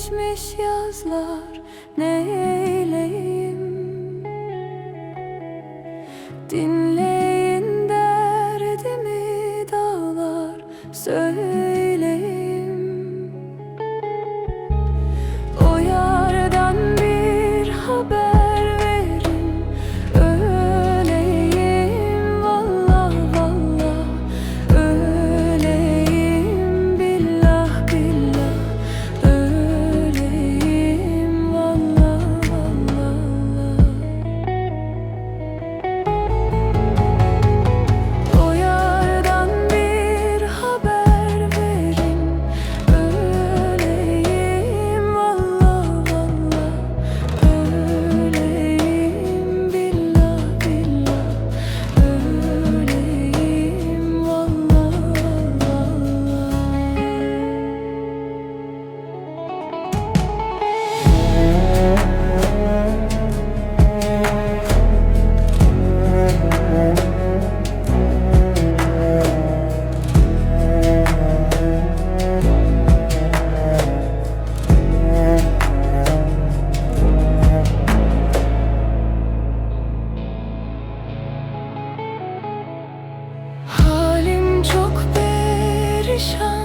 Geçmiş yazlar Ne eyleyim? Dinleyin derdimi dağlar Söyleyeyim 生